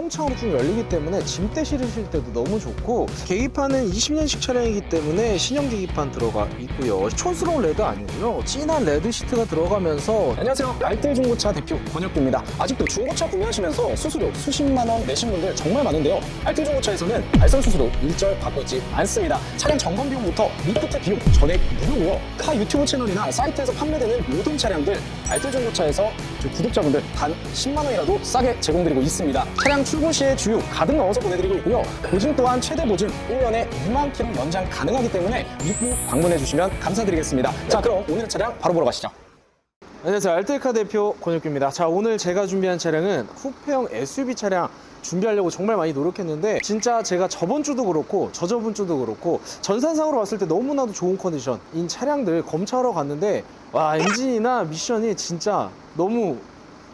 통창으로 쭉 열리기 때문에 짐대 실으실 때도 너무 좋고 계기판은 20년식 차량이기 때문에 신형 계기판 들어가 있고요. 촌스러운 레드 아니고요. 진한 레드 시트가 들어가면서 안녕하세요. 알뜰 중고차 대표 권혁규입니다. 아직도 중고차 구매하시면서 수수료 수십만 원 내신 분들 정말 많은데요. 알뜰 중고차에서는 알선 수수료 일절 바꾸지 않습니다. 차량 점검 비용부터 밑끝에 비용 전액 무료고요. 타 유튜브 채널이나 사이트에서 판매되는 모든 차량들 알뜰 중고차에서 구독자분들 단 10만 원이라도 싸게 제공드리고 있습니다. 차량 출고 시에 주유 가득 넣어서 보내드리고 있고요. 보증 또한 최대 보증 1년에 2만 킬로 연장 가능하기 때문에 믿고 방문해 주시면 감사드리겠습니다. 자 그럼 오늘의 차량 바로 보러 가시죠. 안녕하세요. 알뜰카 대표 권혁규입니다. 자, 오늘 제가 준비한 차량은 쿠페형 SUV 차량 준비하려고 정말 많이 노력했는데 진짜 제가 저번 주도 그렇고 저저번 주도 그렇고 전산상으로 봤을 때 너무나도 좋은 컨디션인 차량들 검차하러 갔는데 와 엔진이나 미션이 진짜 너무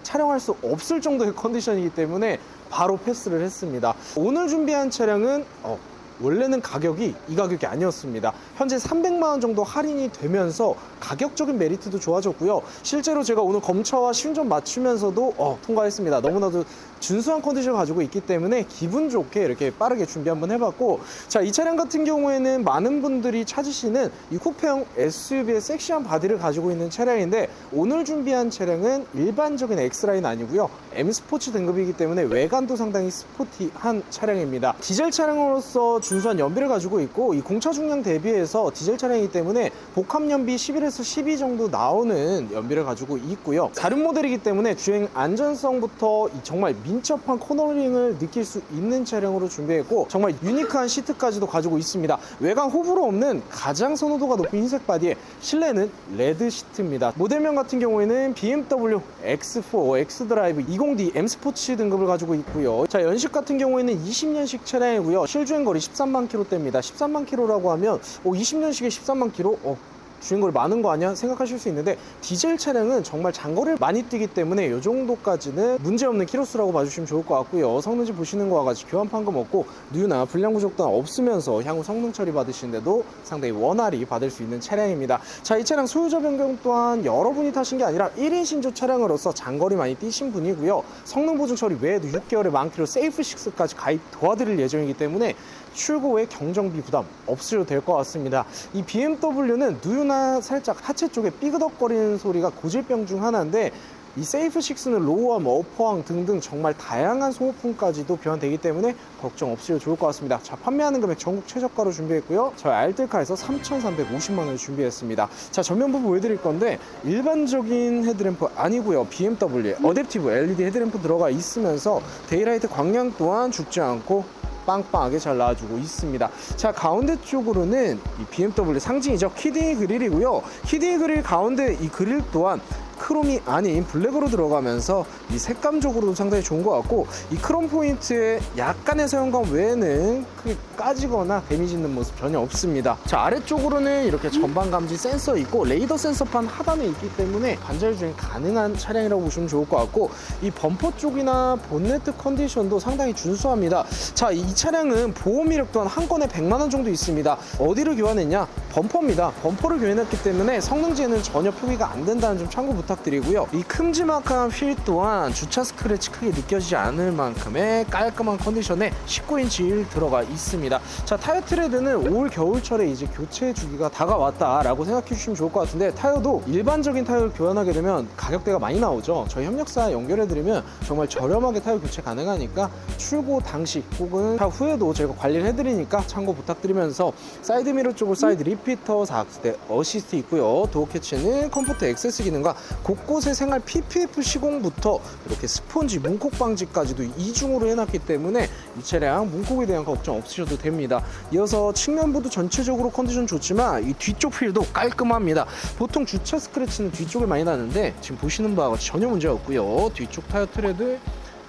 촬영할 수 없을 정도의 컨디션이기 때문에 바로 패스를 했습니다. 오늘 준비한 차량은 어, 원래는 가격이 이 가격이 아니었습니다. 현재 300만 원 정도 할인이 되면서 가격적인 메리트도 좋아졌고요. 실제로 제가 오늘 검차와 시운전 맞추면서도 어, 통과했습니다. 너무나도 준수한 컨디션을 가지고 있기 때문에 기분 좋게 이렇게 빠르게 준비 한번 해봤고 자 이 차량 같은 경우에는 많은 분들이 찾으시는 이 쿠페형 SUV의 섹시한 바디를 가지고 있는 차량인데 오늘 준비한 차량은 일반적인 X라인 아니고요 M 스포츠 등급이기 때문에 외관도 상당히 스포티한 차량입니다 디젤 차량으로서 준수한 연비를 가지고 있고 이 공차 중량 대비해서 디젤 차량이기 때문에 복합 연비 11에서 12 정도 나오는 연비를 가지고 있고요 4륜 모델이기 때문에 주행 안전성부터 이 정말 민첩한 코너링을 느낄 수 있는 차량으로 준비했고 정말 유니크한 시트까지도 가지고 있습니다. 외관 호불호 없는 가장 선호도가 높은 흰색 바디에 실내는 레드 시트입니다. 모델명 같은 경우에는 BMW X4, X드라이브 20D M 스포츠 등급을 가지고 있고요. 자 연식 같은 경우에는 20년식 차량이고요. 실주행 거리 13만 킬로대입니다. 13만 킬로라고 하면 어, 20년식에 13만 킬로? 어, 주행 거리 많은 거 아니야 생각하실 수 있는데 디젤 차량은 정말 장거리를 많이 뛰기 때문에 이 정도까지는 문제없는 키로수라고 봐주시면 좋을 것 같고요 성능지 보시는 거와 같이 교환 판금 없고 누유나 불량 부족도 없으면서 향후 성능 처리 받으시는데도 상당히 원활히 받을 수 있는 차량입니다 자 이 차량 소유자 변경 또한 여러분이 타신 게 아니라 1인 신조 차량으로서 장거리 많이 뛰신 분이고요 성능 보증 처리 외에도 6개월의 만키로 세이프 6까지 가입 도와드릴 예정이기 때문에 출고 후 경정비 부담 없으셔도 될 것 같습니다. 이 BMW는 누유나 살짝 하체 쪽에 삐그덕거리는 소리가 고질병 중 하나인데 이 세이프 6는 로우암, 어퍼왕 등등 정말 다양한 소모품까지도 교환되기 때문에 걱정 없으셔도 좋을 것 같습니다. 자, 판매하는 금액 전국 최저가로 준비했고요. 저희 알뜰카에서 3,350만 원을 준비했습니다. 자, 전면부 보여드릴 건데 일반적인 헤드램프 아니고요. BMW의 어댑티브 LED 헤드램프 들어가 있으면서 데이라이트 광량 또한 죽지 않고 빵빵하게 잘 나와주고 있습니다. 자 가운데 쪽으로는 이 BMW 상징이죠. 키딩 그릴이고요. 키딩 그릴 가운데 이 그릴 또한 크롬이 아닌 블랙으로 들어가면서 이 색감적으로도 상당히 좋은 것 같고 이 크롬 포인트에 약간의 사용감 외에는 크게 까지거나 데미지 있는 모습 전혀 없습니다. 자 아래쪽으로는 이렇게 전방 감지 센서 있고 레이더 센서판 하단에 있기 때문에 관절 주행 가능한 차량이라고 보시면 좋을 것 같고 이 범퍼 쪽이나 본네트 컨디션도 상당히 준수합니다. 자 이 차량은 보험 이력 또한 한 건에 100만 원 정도 있습니다. 어디를 교환했냐? 범퍼입니다. 범퍼를 교환했기 때문에 성능지에는 전혀 표기가 안 된다는 점 참고 부탁드 리고요. 이 큼지막한 휠 또한 주차 스크래치 크게 느껴지지 않을 만큼의 깔끔한 컨디션에 19인치 휠 들어가 있습니다. 자 타이어 트레드는 올 겨울철에 이제 교체 주기가 다가왔다라고 생각해 주시면 좋을 것 같은데 타이어도 일반적인 타이어를 교환하게 되면 가격대가 많이 나오죠. 저희 협력사 연결해 드리면 정말 저렴하게 타이어 교체 가능하니까 출고 당시 혹은 차 후에도 저희가 관리를 해드리니까 참고 부탁드리면서 사이드 미러 쪽으로 사이드 리피터 4악스대 어시스트 있고요. 도어 캐치는 컴포트 액세스 기능과 곳곳에 생활 PPF 시공부터 이렇게 스폰지 문콕 방지까지도 이중으로 해놨기 때문에 이 차량 문콕에 대한 걱정 없으셔도 됩니다. 이어서 측면부도 전체적으로 컨디션 좋지만 이 뒤쪽 휠도 깔끔합니다. 보통 주차 스크래치는 뒤쪽에 많이 나는데 지금 보시는 바와 같이 전혀 문제 없고요. 뒤쪽 타이어 트레드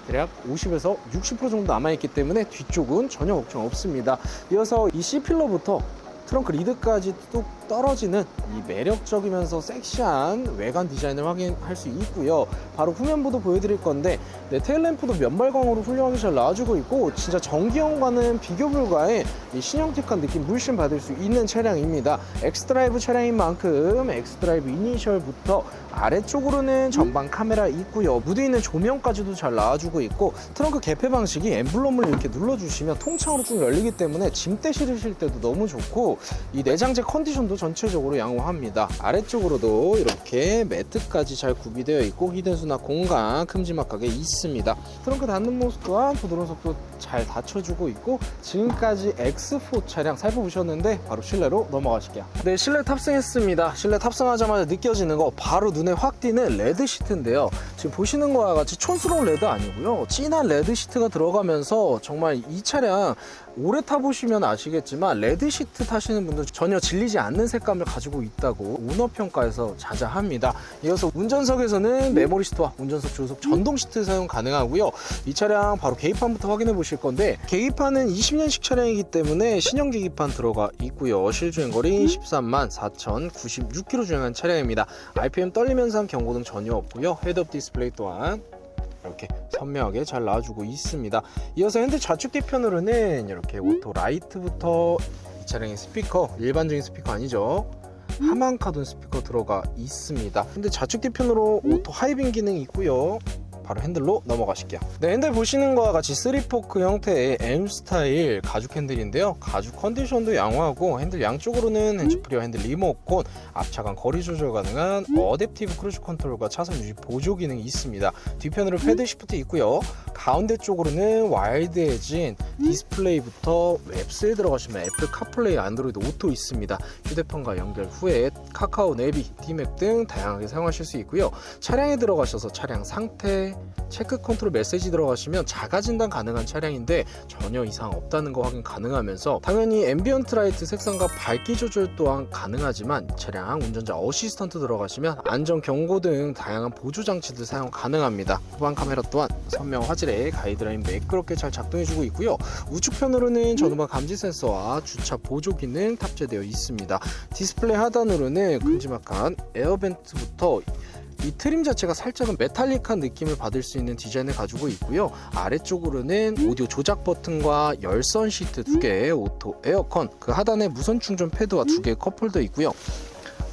대략 50에서 60% 정도 남아있기 때문에 뒤쪽은 전혀 걱정 없습니다. 이어서 이 C필러부터 트렁크 리드까지 뚝 떨어지는 이 매력적이면서 섹시한 외관 디자인을 확인할 수 있고요. 바로 후면부도 보여드릴 건데 네, 테일램프도 면발광으로 훌륭하게 잘 나와주고 있고 진짜 전기형과는 비교 불가의 이 신형틱한 느낌 물씬 받을 수 있는 차량입니다. 엑스드라이브 차량인 만큼 엑스드라이브 이니셜부터 아래쪽으로는 전방 카메라 있고요. 무드 있는 조명까지도 잘 나와주고 있고 트렁크 개폐 방식이 엠블럼을 이렇게 눌러주시면 통창으로 쭉 열리기 때문에 짐대 실으실 때도 너무 좋고 이 내장재 컨디션도 전체적으로 양호합니다. 아래쪽으로도 이렇게 매트까지 잘 구비되어 있고 히든 수납 공간 큼지막하게 있습니다. 트렁크 닫는 모습 또한 부드러운 속도 잘 닫혀주고 있고 지금까지 X4 차량 살펴보셨는데 바로 실내로 넘어가실게요. 네, 실내 탑승했습니다. 실내 탑승하자마자 느껴지는 거 바로 눈에 확 띄는 레드 시트인데요. 지금 보시는 거와 같이 촌스러운 레드 아니고요. 진한 레드 시트가 들어가면서 정말 이 차량 오래 타보시면 아시겠지만 레드 시트 타시는 분들 전혀 질리지 않는 색감을 가지고 있다고 오너 평가에서 자자합니다. 이어서 운전석에서는 메모리 시트와 운전석 조수석 전동 시트 사용 가능하고요. 이 차량 바로 계기판부터 확인해 보실 건데 계기판은 20년식 차량이기 때문에 신형 계기판 들어가 있고요. 실주행 거리 13만 4,096km 주행한 차량입니다. RPM 떨림 현상 경고등 전혀 없고요. 헤드업 디스플레이 또한 이렇게 선명하게 잘 나와주고 있습니다. 이어서 핸들 좌측 뒤편으로는 이렇게 오토 라이트부터 이 차량의 스피커 일반적인 스피커 아니죠. 하만 카돈 스피커 들어가 있습니다. 근데 좌측 뒤편으로 오토 하이빙 기능이 있고요. 바로 핸들로 넘어가실게요. 네, 핸들 보시는 거와 같이 3포크 형태의 M 스타일 가죽 핸들인데요. 가죽 컨디션도 양호하고 핸들 양쪽으로는 핸즈프리와 핸들 리모컨, 앞차간 거리 조절 가능한 어댑티브 크루즈 컨트롤과 차선 유지 보조 기능이 있습니다. 뒤편으로 패드 시프트 있고요. 가운데 쪽으로는 와일드해진 디스플레이부터 웹스에 들어가시면 애플 카플레이, 안드로이드 오토 있습니다. 휴대폰과 연결 후에 카카오 내비, 디맵 등 다양하게 사용하실 수 있고요. 차량에 들어가셔서 차량 상태, 체크 컨트롤 메시지 들어가시면 자가 진단 가능한 차량인데 전혀 이상 없다는 거 확인 가능하면서 당연히 앰비언트 라이트 색상과 밝기 조절 또한 가능하지만 차량 운전자 어시스턴트 들어가시면 안전 경고 등 다양한 보조 장치들 사용 가능합니다. 후방 카메라 또한 선명 화질의 가이드라인 매끄럽게 잘 작동해주고 있고요. 우측편으로는 전후방 감지 센서와 주차 보조 기능 탑재되어 있습니다. 디스플레이 하단으로는 큼지막한 에어벤트부터 이 트림 자체가 살짝은 메탈릭한 느낌을 받을 수 있는 디자인을 가지고 있고요. 아래쪽으로는 오디오 조작 버튼과 열선 시트 두 개, 오토 에어컨, 그 하단에 무선 충전 패드와 두 개의 컵홀더 있고요.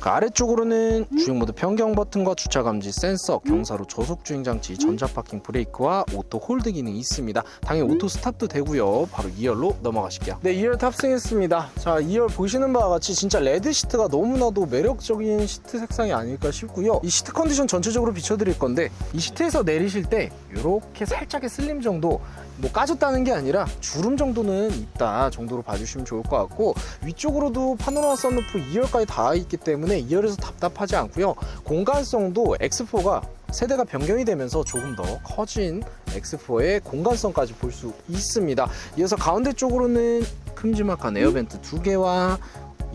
그 아래쪽으로는 주행 모드 변경 버튼과 주차 감지 센서, 경사로 저속 주행 장치, 전자 파킹 브레이크와 오토 홀드 기능이 있습니다. 당연히 오토 스탑도 되고요. 바로 2열로 넘어가실게요. 네, 2열 탑승했습니다. 자, 2열 보시는 바와 같이 진짜 레드 시트가 너무나도 매력적인 시트 색상이 아닐까 싶고요. 이 시트 컨디션 전체적으로 비춰드릴 건데 이 시트에서 내리실 때 이렇게 살짝의 슬림 정도 뭐 까졌다는 게 아니라 주름 정도는 있다 정도로 봐주시면 좋을 것 같고 위쪽으로도 파노라마 썬루프 2열까지 다 있기 때문에 2열에서 답답하지 않고요. 공간성도 X4가 세대가 변경이 되면서 조금 더 커진 X4의 공간성까지 볼 수 있습니다. 이어서 가운데 쪽으로는 큼지막한 에어벤트 두 개와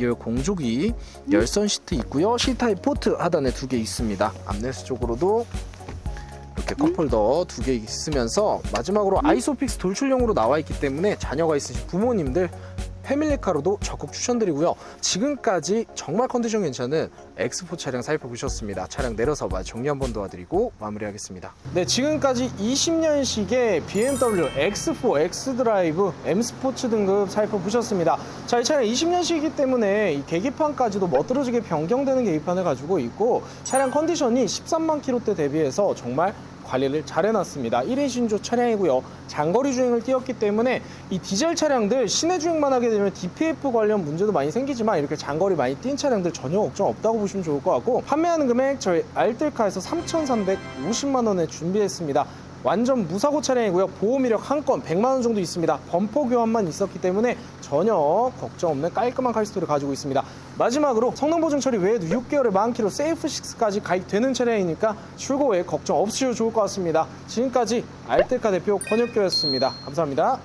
열 공조기 열선 시트 있고요. C타입 포트 하단에 두 개 있습니다. 암레스 쪽으로도 이렇게 컵홀더 두 개 있으면서 마지막으로 아이소픽스 돌출형으로 나와 있기 때문에 자녀가 있으신 부모님들 패밀리카로도 적극 추천드리고요. 지금까지 정말 컨디션 괜찮은 X4 차량 살펴보셨습니다. 차량 내려서 봐 정리 한번 도와드리고 마무리하겠습니다. 네, 지금까지 20년식의 BMW X4 X드라이브 M 스포츠 등급 살펴보셨습니다. 자, 이 차량 20년식이기 때문에 이 계기판까지도 멋들어지게 변경되는 계기판을 가지고 있고 차량 컨디션이 13만 킬로대 대비해서 정말 관리를 잘 해놨습니다. 1인 신조 차량이고요. 장거리 주행을 뛰었기 때문에 이 디젤 차량들 시내 주행만 하게 되면 DPF 관련 문제도 많이 생기지만 이렇게 장거리 많이 뛴 차량들 전혀 걱정 없다고 보시면 좋을 것 같고 판매하는 금액 저희 알뜰카에서 3,350만 원에 준비했습니다. 완전 무사고 차량이고요. 보험 이력 한 건 100만 원 정도 있습니다. 범퍼 교환만 있었기 때문에 전혀 걱정 없는 깔끔한 카이스토를 가지고 있습니다. 마지막으로 성능 보증 처리 외에도 6개월에 만 킬로 세이프 6까지 가입되는 차량이니까 출고에 걱정 없으셔도 좋을 것 같습니다. 지금까지 알뜰카 대표 권혁교였습니다. 감사합니다.